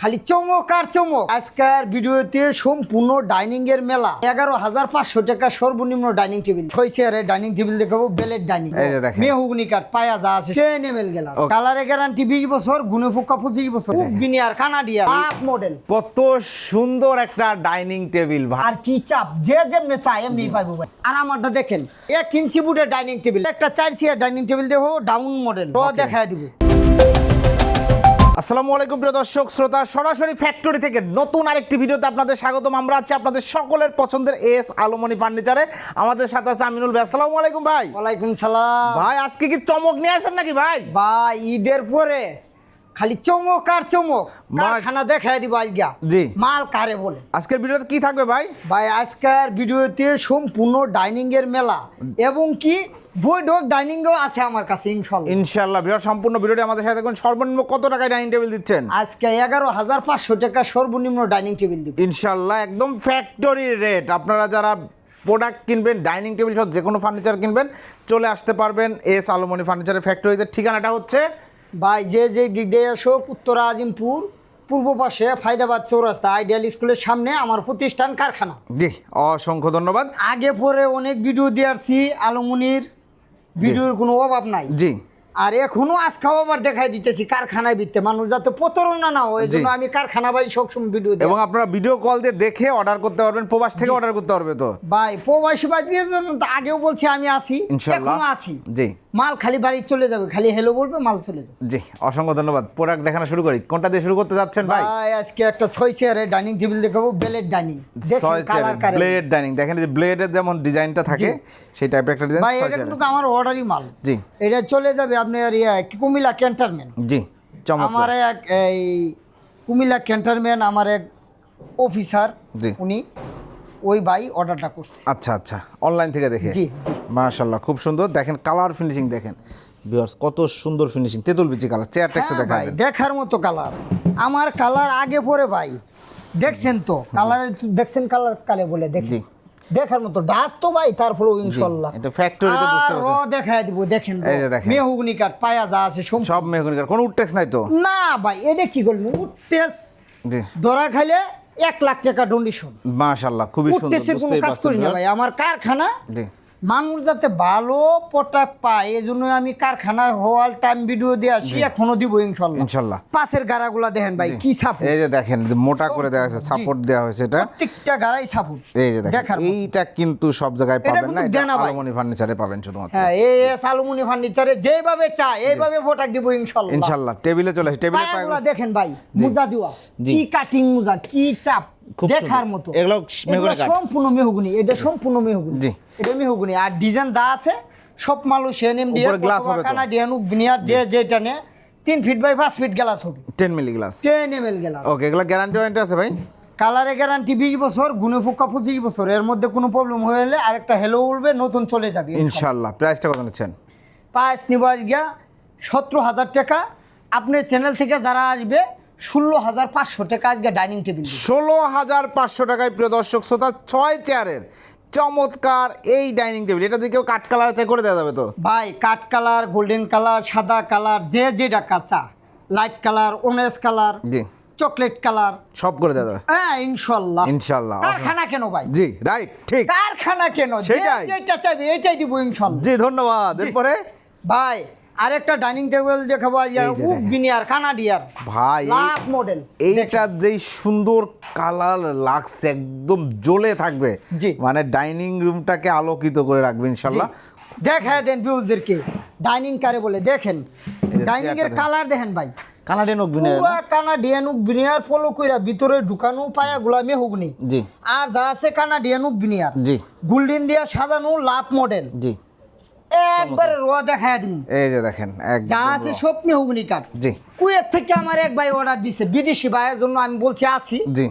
খালি চমক আর চমক। আজকের ভিডিওতে সম্পূর্ণ ডাইনিং এর মেলা। এগারো হাজার পাঁচশো টাকা সর্বনিম্ন ডাইনিং টেবিল। ছয় চেয়ারের ডাইনিং টেবিল দেখাবো বেলের ডাইনিং। মেহুগনি কাঠ পায়া যা আছে টেন এম এল গেলাস কালারে গ্যারান্টি বিশ বছর গুনে পোকা পঁচিশ বছর। বিনিয়ার কানাডিয়া আপ মডেল কত সুন্দর একটা ডাইনিং টেবিল আর কি চাপ যে যেমনি চাই এমনি পাইবো ভাই। আর আমারটা দেখেন এক ইঞ্চি বুটের ডাইনিং টেবিল। একটা চার চেয়ার ডাইনিং টেবিল দেখো ডাউন মডেল দেখায় দিব। আসসালামু আলাইকুম প্রিয় দর্শক শ্রোতা সরাসরি ফ্যাক্টরি থেকে নতুন আরেকটি ভিডিওতে আপনাদের স্বাগতম। আমরা আছি আপনাদের সকলের পছন্দের এস আলমনি ফার্নিচারে। আমাদের সাথে আছে আমিনুল ভাই। আসসালামু আলাইকুম ভাই। ওয়ালাইকুম সালাম। ভাই আজকে কি চমক নিয়ে আসেন নাকি ভাই? ভাই ঈদের পরে খালি চমক আর চমক। কারখানা দেখায় দিব আজকে জি। মাল কারে বলে। আজকের ভিডিওতে কি থাকবে ভাই? ভাই আজকের ভিডিওতে সম্পূর্ণ ডাইনিং এর মেলা। এবং কি বৈঠক ডাইনিংও আছে আমার কাছে ইনশাল্লাহ। ইনশাআল্লাহ ভিডিও সম্পূর্ণ ভিডিওটি আমাদের সাথে দেখুন সর্বনিম্ন কত টাকায় ডাইনিং টেবিল দিচ্ছেন? আজকে এগারো হাজার পাঁচশো টাকা সর্বনিম্ন ডাইনিং টেবিল দিব। ইনশাল্লাহ একদম ফ্যাক্টরি রেট আপনারা যারা প্রোডাক্ট কিনবেন ডাইনিং টেবিল সহ যে কোনো ফার্নিচার কিনবেন চলে আসতে পারবেন এস আলমনি ফার্নিচারের ফ্যাক্টরিতে ঠিকানাটা হচ্ছে? ভাই যে যে দিয়ে আসো উত্তরা আজিমপুর পূর্ব পাশে ফায়দাবাদ চৌরাস্তা আইডিয়াল স্কুলের সামনে আমার প্রতিষ্ঠান কারখানা। জি অসংখ্য ধন্যবাদ। আগে পরে অনেক ভিডিও দিয়েছি আলমনির। ভিডিওর কোনো অভাব নাই। জি। আর এখনও আজকাও আবার দেখাই দিতেছি কারখানায় বিতে মানুষ যাতে প্রতারণা না হয় জন্য আমি কারখানা ভাই সবসময় ভিডিও দিই। এবং আপনারা ভিডিও কল দিয়ে দেখে অর্ডার করতে পারবেন প্রবাস থেকে অর্ডার করতে পারবে তো। ভাই প্রবাসী ভাই জন্য তো আগেও বলছি আমি আসি এখনও আসি। জি। মাল খালি বাড়ি চলে যাবে খালি হেলো বলবে মাল চলে যাবে। জি অসংখ্য ধন্যবাদ। প্রোডাক্ট দেখানো শুরু করি। কোনটা দিয়ে শুরু করতে যাচ্ছেন ভাই? ভাই আজকে একটা ছয় চেয়ারের ডাইনিং টেবিল দেখাবো ব্লেড ডাইনিং ছয় চেয়ার ব্লেড ডাইনিং দেখেন যে ব্লেডের যেমন ডিজাইনটা থাকে সেই টাইপের একটা ডিজাইন ভাই এটা কিন্তু আমার অর্ডারই মাল। জি। এটা চলে যাবে আপনি আপনার ইয়ে কুমিল্লা ক্যান্টারম্যান জি চমৎকার। আমার এক এই কুমিল্লা ক্যান্টারম্যান আমার এক অফিসার জি। উনি ওই ভাই অর্ডারটা করছে। আচ্ছা আচ্ছা। অনলাইন থেকে দেখে? জি মাশাল্লাহ খুব সুন্দর। দেখেন কালার ফিনিশিং দেখেন। ভিউয়ার্স কত সুন্দর ফিনিশিং তেঁতুল বিচি কালার চেয়ারটা একটু হ্যাঁ দেখা দেখার মতো কালার আমার কালার আগে পরে ভাই। দেখছেন তো? কালার দেখছেন কালার কালে বলে দেখি। দেখার মতো। ডাস তো ভাই তারপরে ইনশাল্লাহ এটা ফ্যাক্টরিতে বুঝতে আর ও পারছেন দেখায় দিব দেখেন এই যে দেখেন। মেহুগনি কাঠ পায়া যা আছে সব- সব মেহগনিকার কোনো উডটেক্স নাই তো? না ভাই এটা কি উঠতেস জি। ধরা খাইলে এক লাখ টাকা ডোনেশন মাশাল্লাহ খুবই সুন্দর বুঝতে কাজ করি না পারছেন ভাই আমার কারখানা মানুষ যাতে ভালো প্রোডাক্ট পায় এই জন্য আমি কারখানা হওয়ার টাইম ভিডিও দিয়ে আসি এখনও দিব ইনশাল্লাহ। ইনশাল্লাহ। পাশের গাড়াগুলা দেখেন ভাই কি সাপোর্ট এই যে দেখেন মোটা করে দেওয়া হয়েছে সাপোর্ট দেওয়া হয়েছে এটা। প্রত্যেকটা গাড়াই সাপোর্ট এই যে দেখেন এইটা কিন্তু সব জায়গায় পাবেন না এটা। আলমনি ফার্নিচারে পাবেন শুধুমাত্র। হ্যাঁ এই সালুমনি ফার্নিচারে যেভাবে চায় এইভাবে প্রোডাক্ট দিব ইনশাল্লাহ। ইনশাল্লাহ টেবিলে চলে আসে টেবিলে পায়াগুলা পায় দেখেন ভাই মুজা দিওয়া কি কাটিং মুজা কি চাপ। দেখার মতো। এগুলো সম্পূর্ণ মেহগুনি। এটা সম্পূর্ণ মেহগুনি। জি। এটা মেহগুনি। আর ডিজাইন যা আছে সব মালু সেনএম দিয়ে glass হবে? কানাডিয়ান যে যেটা নে তিন ফিট বাই পাঁচ ফিট গ্লাস হবে। মিলি গ্লাস গ্লাস ওকে এগুলো গ্যারান্টি ওয়ারেন্টি আছে ভাই? কালারে গ্যারান্টি বিশ বছর গুনে পোকা পঁচিশ বছর। এর মধ্যে কোনো প্রবলেম হলে আরেকটা হেলো উঠবে নতুন চলে যাবে। ইনশাল্লাহ প্রাইসটা কত নিচ্ছেন? গিয়া সতেরো হাজার টাকা। আপনার চ্যানেল থেকে যারা আসবে ষোলো হাজার পাঁচশো টাকা আজকে ডাইনিং টেবিল ষোলো হাজার পাঁচশো টাকায় প্রিয় দর্শক শ্রোতা ছয় চেয়ারের চমৎকার এই ডাইনিং টেবিল। এটা দিয়ে কেউ কাঠ কালার চাই করে দেওয়া যাবে তো? ভাই কাঠ কালার গোল্ডেন কালার সাদা কালার যে যেটা কাঁচা লাইট কালার অরেঞ্জ কালার জি। Chocolate colour. সব করে দেওয়া যাবে। হ্যাঁ ইনশাল্লাহ। ইনশাল্লাহ কারখানা কেন ভাই? জি রাইট ঠিক। কারখানা কেন? সেটাই। যেটা চাইবে এটাই দিব ইনশাল্লাহ। জি ধন্যবাদ। এরপরে? ভাই আরেকটা ডাইনিং টেবিল দেখাবো বিনিয়ার কানাডিয়ার। ভাই লাভ মডেল। এইটার যেই সুন্দর কালার লাগছে একদম জ্বলে থাকবে। মানে ডাইনিং রুমটাকে আলোকিত করে রাখবে ইনশাল্লাহ। দেখায় দেন ভিউজদেরকে ডাইনিং কারে বলে দেখেন। ডাইনিং এর কালার দেখেন ভাই। কানাডিয়ান অগ্নির পুরা কানাডিয়ান বিনিয়ার ফলো কইরা ভিতরে ঢুকানো পায়া গুলামে হুগনি জি। আর যা আছে কানাডিয়ান বিনিয়ার। জি। গোল্ডেন দিয়া সাজানো লাভ মডেল জি। একবারে রোয়া দেখায় দিন এই যে দেখেন যা আছে সব মেহুগনি কাঠ। জি। কুয়েত থেকে আমার এক ভাই অর্ডার দিছে বিদেশি ভাইয়ের জন্য আমি বলছি আসি। জি।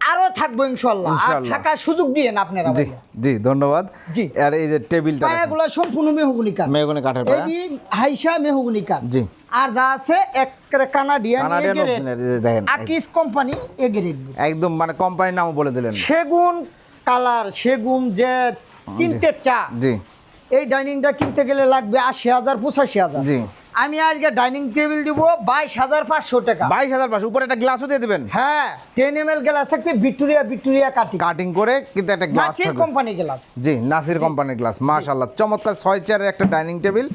আরও থাকব ইনশাল্লাহ। থাকার সুযোগ দিয়েন আপনারা জি জি ধন্যবাদ। জি। আর এই যে টেবিলটা। পায়াগুলো সম্পূর্ণ মেহুগনি কাঠ। মেহগনি কাঠের পায়া। এটি হাইসা মেহুগনি কাঠ। জি। আর যা আছে এক কানাডিয়ান এই দেখেন। আকিস কোম্পানি এগ্রেড একদম মানে কোম্পানির নামও বলে দিলেন। সেগুন কালার সেগুন যে তিনটে চা। জি। এই ডাইনিংটা কিনতে গেলে লাগবে আশি হাজার পঁচাশি হাজার। জি। আমি আজকে ডাইনিং টেবিল দিব বাইশ হাজার পাঁচশো টাকা। বাইশ হাজার পাঁচশো উপরে একটা গ্লাসও দিয়ে দেবেন? হ্যাঁ টেন এম এল গ্লাস থাকবে ভিক্টোরিয়া ভিক্টোরিয়া কাটিং কাটিং করে কিন্তু একটা গ্লাস কোম্পানি গ্লাস জি নাসির কোম্পানির গ্লাস মাশাল্লাহ চমৎকার ছয় চেয়ারের একটা ডাইনিং টেবিল।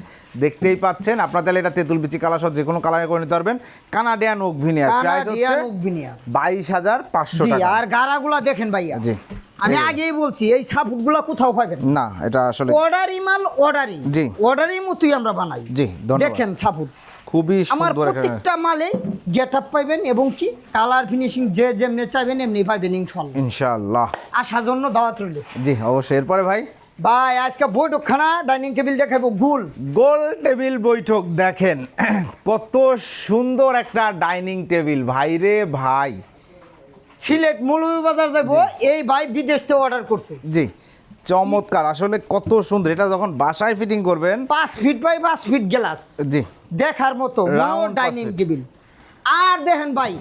দেখতেই পাচ্ছেন। আপনার তাহলে এটা তেঁতুল বিচি কালার সহ যে কোনো কালারে করে নিতে পারবেন। কানাডিয়ান ওক ভিনিয়ার প্রাইস হচ্ছে বাইশ হাজার পাঁচশো টাকা। আর গাড়াগুলা দেখেন ভাইয়া। জি। আমি আগেই বলছি এই সাপোর্টগুলো কোথাও পাবেন? না এটা আসলে অর্ডারি মাল অর্ডারি জি। অর্ডারি মতোই আমরা বানাই। জি। দেখেন সাপোর্ট খুবই আমার প্রত্যেকটা মালেই গেট আপ পাইবেন এবং কি কালার ফিনিশিং যে যেমনি চাইবেন এমনি পাইবেন ইনশাল্লাহ ইনশাআল্লাহ। আসার জন্য দাওয়াত রইল। জি অবশ্যই। এরপরে ভাই? ভাই আজকে বৈঠকখানা ডাইনিং টেবিল দেখাবো গুল গোল টেবিল বৈঠক দেখেন কত সুন্দর একটা ডাইনিং টেবিল। ভাই রে ভাই। সিলেট মৌলভীবাজার যাব এই ভাই বিদেশ থেকে অর্ডার করছে। জি চমৎকার। আসলে কত সুন্দর এটা যখন বাসায় ফিটিং করবেন পাঁচ ফিট বাই পাঁচ ফিট গ্লাস জি। দেখার মতো ডাইনিং টেবিল। আর দেখেন ভাই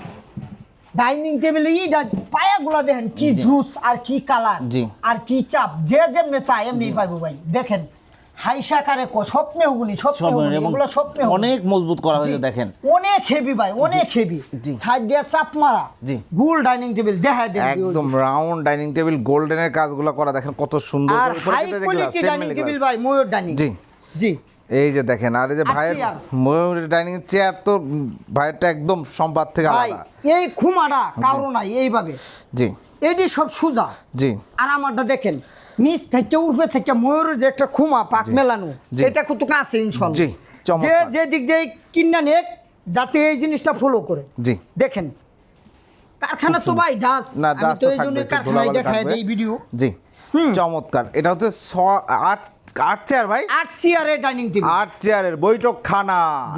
ডাইনিং টেবিলে এইটা পায়াগুলা দেখেন কি জুস আর কি কালার। আর কি চাপ যে যেমনি চায় এমনি পাইবো ভাই। দেখেন হাইসাকারে ক স্বপ্নে হুগুনি স্বপ্নে হুগুনি এগুলো স্বপ্নে অনেক মজবুত করা হয়েছে দেখেন। অনেক হেভি ভাই অনেক হেভি। সাইড দিয়ে চাপ মারা। জি। গুল ডাইনিং টেবিল দেখা দেন একদম রাউন্ড ডাইনিং টেবিল গোল্ডেনের কাজগুলো করা দেখেন কত সুন্দর আর হাই কোয়ালিটি ডাইনিং টেবিল ভাই ময়ূর ডাইনিং। জি। জি। এই যে দেখেন আর এই যে ভাইয়ের চেয়ার। ময়ূর ডাইনিং চেয়ার তো ভাইয়েরটা একদম সম্পাদ থেকে আলাদা। এই খুমাটা কারও নাই এইভাবে। জি। এটি সব সুজা। জি। আর আমারটা দেখেন নিচ থেকে উর্ফে থেকে ময়ূরের যে একটা খুমা পাক মেলানো। এটা কত আছে ইনশাল্লাহ। জি, যে। যে দিক দিয়ে কিনা নেক যাতে এই জিনিসটা ফলো করে। জি। দেখেন কারখানা তো ভাই ডাস আমি তো এই জন্য কারখানায় দেখায় দেই ভিডিও জি। চমৎকার। এটা হচ্ছে ছ- আট আট চেয়ার ভাই? আট চেয়ারের ডাইনিং টেবিল। আট চেয়ারের বৈঠক খানা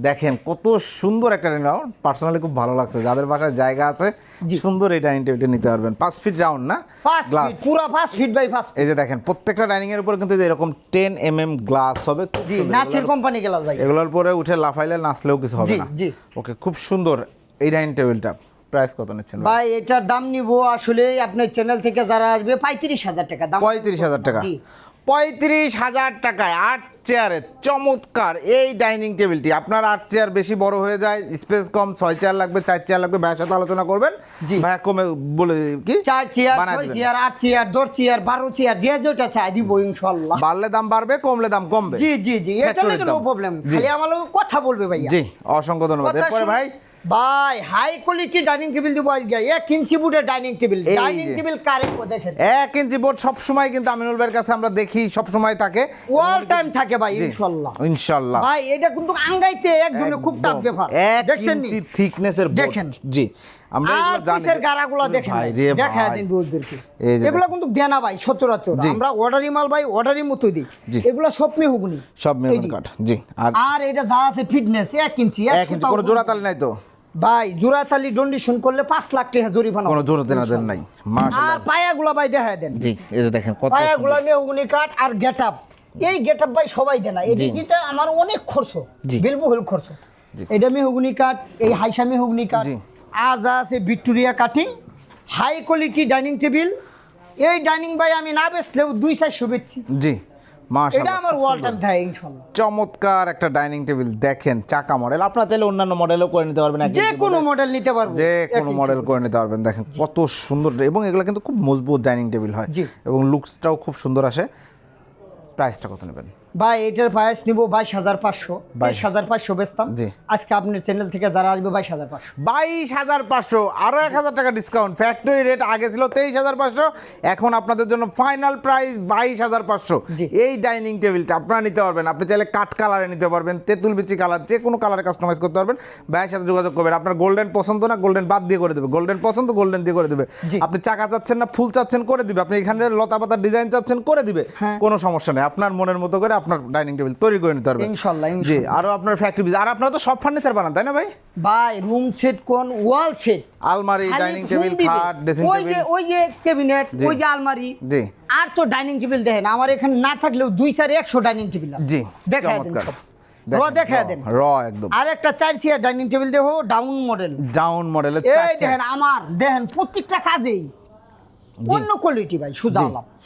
দেখেন কত সুন্দর একটা ডাইনিং পার্সোনালি খুব ভালো লাগছে। যাদের বাসায় জায়গা আছে। সুন্দর এই ডাইনিং টেবিলটা নিতে পারবেন। পাঁচ ফিট রাউন্ড না? গ্লাস। পুরা পাঁচ ফিট বাই পাঁচ এই যে দেখেন প্রত্যেকটা ডাইনিং এর উপর কিন্তু এরকম টেন এম এম গ্লাস হবে নাসির কোম্পানি গেলাস ভাই। এগুলোর পরে উঠে লাফাইলে নাচলেও কিছু হবে জি, না। জি। ওকে খুব সুন্দর এই ডাইনিং টেবিলটা। প্রাইস কত নিচ্ছেন ভাই? এটার দাম নিব আসলে আপনার চ্যানেল থেকে যারা আসবে পঁয়ত্রিশ হাজার টাকা দাম পঁয়ত্রিশ হাজার টাকা। পঁয়ত্রিশ হাজার টাকায় আট চেয়ারে চমৎকার এই ডাইনিং টেবিলটি। আপনার আট চেয়ার বেশি বড় হয়ে যায় স্পেস কম ছয় চেয়ার লাগবে চার চেয়ার লাগবে ভাইয়ের সাথে আলোচনা করবেন। জি। ভাইয়া কমে বলে কি? চার চেয়ার ছয় চেয়ার আট চেয়ার দশ চেয়ার বারো চেয়ার যে যেটা চাই দিব ইনশাল্লাহ বাড়লে দাম বাড়বে কমলে দাম কমবে। জি জি জি। এটা Factory নো প্রবলেম খালি আমার কথা বলবে ভাইয়া। জি অসংখ্য ধন্যবাদ। এরপরে ভাই ভাই হাই কোয়ালিটি ডাইনিং টেবিল দিব আজকে। এক ইঞ্চি বুটের dining table dining. Table correct দেখেন। এক ইঞ্চি বোর্ড সবসময় কিন্তু আমিনুল ভাইয়ের কাছে আমরা দেখি সবসময় থাকে। ওয়াল টাইম থাকে ভাই জি, ইনশাল্লাহ। ইনশাল্লাহ। ভাই এটা কিন্তু আঙ্গাইতে একজনে খুব টাফ ব্যাপার। দেখছেন ইঞ্চি থিকনেসের দেখেন। জি। আমরা আর এগুলো জানি। পিসের গাড়াগুলো দেখেন রে দিন যে এগুলো কিন্তু দেনা ভাই সচরাচর। আমরা অর্ডারি মাল ভাই অর্ডারি মতো দিই। এগুলো স্বপ্নে হুগুনি। সব মেমন কার্ড জি। আর আর এটা যা আছে ফিটনেস এক ইঞ্চি এক ইঞ্চি কোনো কোনো- জোড়া তালি নাই তো? ভাই জোড়াতালি ডন্ডিশন করলে পাঁচ লাখ টাকা জরিমানা কোনো। জোড়া দেনা দেন নাই আর পায়াগুলা ভাই দেখায় দেন জি এই যে দেখেন কত পায়াগুলা। মেহগুনি কাঠ আর গেট আপ এই গেট আপ ভাই সবাই দেনা জি। দিতে আমার অনেক খরচ। বিলবহুল খরচ। এটা মেহগুনি কাঠ এই হাইসা মেহগুনি কাঠ। আর যা আছে Victoria cutting high quality dining table এই ডাইনিং ভাই আমি না বেচলেও দুই চারশো বেচছি জি এটা আমার ওয়াল টাইম থাকে ইনশাল্লাহ চমৎকার একটা ডাইনিং টেবিল দেখেন চাকা মডেল। আপনারা চাইলে অন্যান্য মডেলও করে নিতে পারবেন যে কোনো মডেল নিতে পারবেন যে কোনো মডেল করে। নিতে পারবেন দেখেন কত সুন্দর। এবং এগুলো কিন্তু খুব মজবুত ডাইনিং টেবিল হয়। এবং লুকসটাও খুব সুন্দর আসে। প্রাইসটা কত নেবেন? ভাই এটার প্রাইস নিবো বাইশ হাজার পাঁচশো। বাইশ। হাজার পাঁচশো বেচতাম। আজকে আপনার চ্যানেল থেকে যারা আসবে বাইশ হাজার পাঁচশো। বাইশ হাজার পাঁচশো আরও এক হাজার টাকা ডিসকাউন্ট ফ্যাক্টরি রেট আগে ছিল তেইশ হাজার পাঁচশো এখন আপনাদের জন্য ফাইনাল প্রাইস বাইশ হাজার পাঁচশো। এই ডাইনিং টেবিলটা আপনারা নিতে পারবেন। আপনি চাইলে কাঠ কালারে নিতে পারবেন তেঁতুল বিচি কালার যে কোনো কালারে কাস্টমাইজ করতে পারবেন। ভাইয়ের সাথে যোগাযোগ করবেন। আপনার গোল্ডেন পছন্দ না গোল্ডেন বাদ দিয়ে করে দেবে। গোল্ডেন পছন্দ গোল্ডেন দিয়ে করে দেবে। আপনি চাকা চাচ্ছেন না ফুল চাচ্ছেন করে দিবে। আপনি এখানে লতা পাতার ডিজাইন চাচ্ছেন করে দিবে। হ্যাঁ। কোনো সমস্যা নেই। আপনার মনের মতো করে আপনার ডাইনিং টেবিল তৈরি করে নিতে পারবেন। ইনশাল্লাহ, জি। আরও আপনার ফ্যাক্টরি আর আপনারা তো সব ফার্নিচার বানান তাই না ভাই? ভাই রুম সেট কোন ওয়াল সেট আলমারি ডাইনিং টেবিল খাট ড্রেসিং ওই যে ওই যে ক্যাবিনেট ওই যে আলমারি। জি। আর তো ডাইনিং টেবিল দেখেন আমার এখানে না থাকলেও দুই চার একশো ডাইনিং টেবিল আছে। জি দেখায় দেন র দেখায় দেন। র একদম। আর একটা চার চেয়ার ডাইনিং টেবিল দেখো ডাউন মডেল ডাউন মডেলের এই দেখেন আমার দেখেন প্রত্যেকটা কাজেই অন্য কোয়ালিটি ভাই সুদা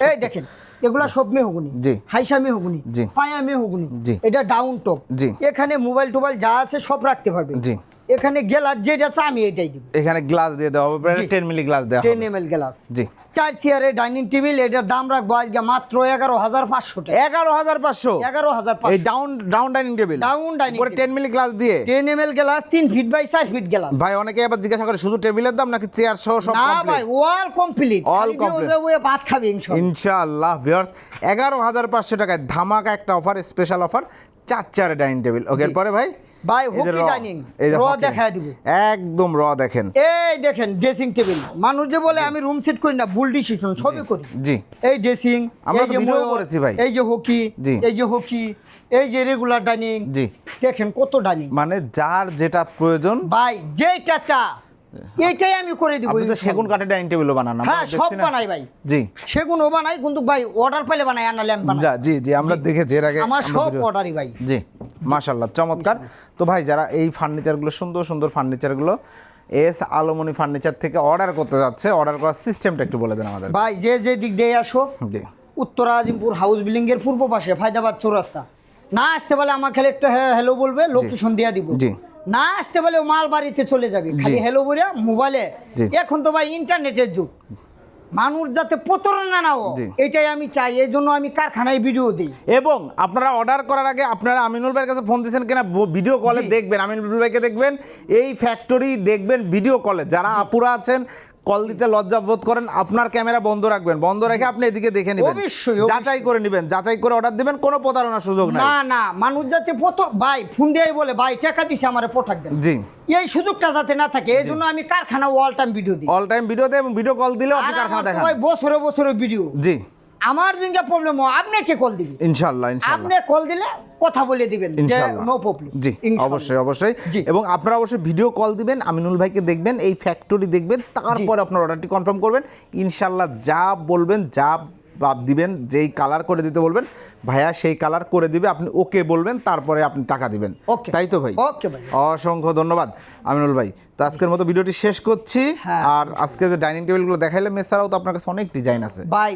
এই দেখেন এগুলা সব মেহগুনি জি। হাইসা মেহগুনি জি। পায়া মেহগুনি জি। এটা ডাউন টপ জি। এখানে মোবাইল টোবাইল যা আছে সব রাখতে পারবে জি। এখানে গ্লাস যেটা আছে আমি এটাই দিব এখানে গ্লাস দিয়ে দেওয়া হবে জি। টেন মিলি গ্লাস দেওয়া ten ML M L glass জি চার চেয়ারের ডাইনিং টেবিল এটার দাম রাখব আজকে মাত্র এগারো হাজার পাঁচশো টাকা। এগারো হাজার পাঁচশো? এগারো হাজার পাঁচশো। Down down dining table dining উপরে table। টেন মিলি গ্লাস দিয়ে? টেন এম এল গ্লাস তিন ফিট বাই চার ফিট গ্লাস ভাই অনেকে আবার জিজ্ঞাসা করে শুধু টেবিলের দাম নাকি চেয়ার সহ সব না? ভাই ওয়াল কমপ্লিট All complete। ভাত খাবে ইনশাআল্লাহ ভিউয়ার্স এগারো হাজার পাঁচশো টাকায় ধামাকা একটা অফার স্পেশাল অফার চার চারে ডাইনিং টেবিল। ওকে পরে ভাই? ভাই, যে raw hockey। দেখায় দিব। একদম র দেখেন। এই দেখেন ড্রেসিং টেবিল। মানুষ যে বলে আমি রুম সেট করি না বুল ডিসিশন সবই করি। জি। এই ড্রেসিং আমরা তো যে video করেছি ভাই। এই যে হকি জি। এই যে হকি এই যে রেগুলার ডাইনিং জি। দেখেন কত ডাইনিং মানে যার যেটা প্রয়োজন ভাই যেটা চা। এইটাই আমি করে দিব সেগুন কাঠের ডাইনিং টেবিলও বানান হ্যাঁ সব বানাই ভাই। জি। সেগুনও বানাই কিন্তু ভাই অর্ডার পাইলে বানাই আমি বানাই। জি জি আমরা দেখেছি এর আগে আমার সব অর্ডারই ভাই। জি মাশাল্লাহ চমৎকার। তো ভাই যারা এই ফার্নিচারগুলো সুন্দর সুন্দর ফার্নিচারগুলো এস আলোমনি ফার্নিচার থেকে অর্ডার করতে যাচ্ছে অর্ডার করার সিস্টেমটা একটু বলে দেন আমাদের। ভাই যে যে দিক দিয়ে আসো জি। উত্তর আজিমপুর হাউস বিল্ডিং এর পূর্ব পাশে ফায়দাবাদ চৌরাস্তা। না আসতে পারলে আমার খালি একটা হ্যালো বলবে লোকেশন দিয়ে দিব। জি। না আসতে পারলে মাল বাড়িতে চলে যাবে। খালি হ্যালো বলে মোবাইলে এখন তো ভাই ইন্টারনেটের যুগ। মানুষ যাতে প্রতারণা না হোক এটাই আমি চাই এই জন্য আমি কারখানায় ভিডিও দিই। এবং আপনারা অর্ডার করার আগে আপনারা আমিনুল ভাইয়ের কাছে ফোন দিয়েছেন কিনা ভিডিও কলে দেখবেন আমিনুল ভাইকে দেখবেন এই ফ্যাক্টরি দেখবেন ভিডিও কলে যারা আপুরা আছেন কল দিতে লজ্জা বোধ করেন আপনার ক্যামেরা বন্ধ রাখবেন। বন্ধ রেখে আপনি এদিকে দেখে নেবেন। অবশ্যই। যাচাই করে নেবেন যাচাই করে অর্ডার দিবেন কোনো প্রতারণার সুযোগ নাই। না না মানুষ যাতে পত ভাই ফোন দিয়ে বলে ভাই টাকা দিছে আমার পোঠাক দেন। জি। এই সুযোগটা যাতে না থাকে এই জন্য আমি কারখানা অল টাইম ভিডিও দিই। অল টাইম ভিডিও দেয় এবং ভিডিও কল দিলে আপনি কারখানা দেখান। ভাই বছরে বছরে ভিডিও জি। আমার যেটা প্রবলেম হয় আপনি কে কল দিবি ইনশাল্লাহ ইনশাল্লাহ আপনি কল দিলে কথা বলে দিবেন যে নো প্রবলেম জি অবশ্যই অবশ্যই। এবং আপনারা অবশ্যই ভিডিও কল দিবেন আমিনুল ভাইকে দেখবেন এই ফ্যাক্টরি দেখবেন তারপর আপনার অর্ডারটি কনফার্ম করবেন। ইনশাল্লাহ যা বলবেন যা বাদ দিবেন যেই কালার করে দিতে বলবেন ভাইয়া সেই কালার করে দিবে আপনি ওকে বলবেন তারপরে আপনি টাকা দিবেন. তাই তো ভাই? ওকে ভাই। অসংখ্য ধন্যবাদ আমিনুল ভাই। তো আজকের মতো ভিডিওটি শেষ করছি। হ্যাঁ। আর আজকে যে ডাইনিং টেবিলগুলো দেখাইলাম এছাড়াও তো আপনার কাছে অনেক ডিজাইন আছে। ভাই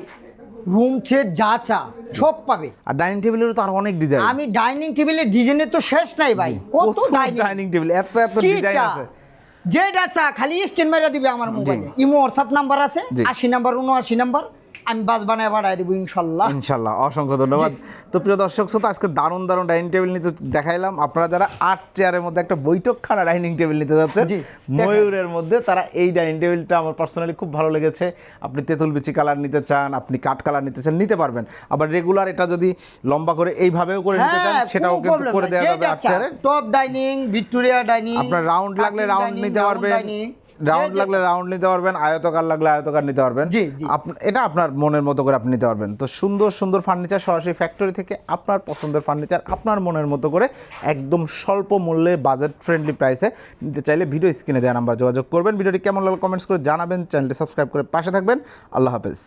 রুম সেট যা চা সব পাবে। আর ডাইনিং টেবিলেরও তো আর অনেক ডিজাইন আমি ডাইনিং টেবিলের ডিজাইনের তো শেষ নাই ভাই। কত ডাইনিং? টেবিল এত এত ডিজাইন আছে। যেটা চা খালি স্ক্রিন মেরে দিবে আমার মোবাইলে। ইমো হোয়াটসঅ্যাপ নাম্বার আছে। আশি নাম্বার উনআশি নাম্বার আমি বাস বানায় বাড়ায় দেবো ইনশাল্লাহ। ইনশাল্লাহ অসংখ্য ধন্যবাদ। তো প্রিয় দর্শক শ্রোতা আজকে দারুণ দারুণ ডাইনিং টেবিল নিতে দেখাইলাম। আপনারা যারা আট চেয়ারের মধ্যে একটা বৈঠকখানা ডাইনিং টেবিল নিতে যাচ্ছেন ময়ূরের মধ্যে তারা এই ডাইনিং টেবিলটা আমার পার্সোনালি খুব ভালো লেগেছে। আপনি তেঁতুল বিচি কালার নিতে চান আপনি কাঠ কালার নিতে চান নিতে পারবেন। আবার রেগুলার এটা যদি লম্বা করে এইভাবেও করে নিতে চান সেটাও কিন্তু করে দেওয়া যাবে আট চেয়ারে। টপ ডাইনিং ভিক্টোরিয়া ডাইনিং আপনার রাউন্ড লাগলে রাউন্ড নিতে পারবেন। রাউন্ড লাগলে রাউন্ড নিতে পারবেন আয়তকার লাগলে আয়তকার নিতে পারবেন। জি, এটা আপনার মনের মতো করে আপনি নিতে পারবেন। তো সুন্দর সুন্দর ফার্নিচার সরাসরি ফ্যাক্টরি থেকে আপনার পছন্দের ফার্নিচার আপনার মনের মতো করে একদম স্বল্প মূল্যে বাজেট ফ্রেন্ডলি প্রাইসে নিতে চাইলে ভিডিও স্ক্রিনে দেওয়া নাম্বার যোগাযোগ করবেন। ভিডিওটি কেমন লাগল কমেন্টস করে জানাবেন। চ্যানেলটি সাবস্ক্রাইব করে পাশে থাকবেন। আল্লাহ হাফেজ।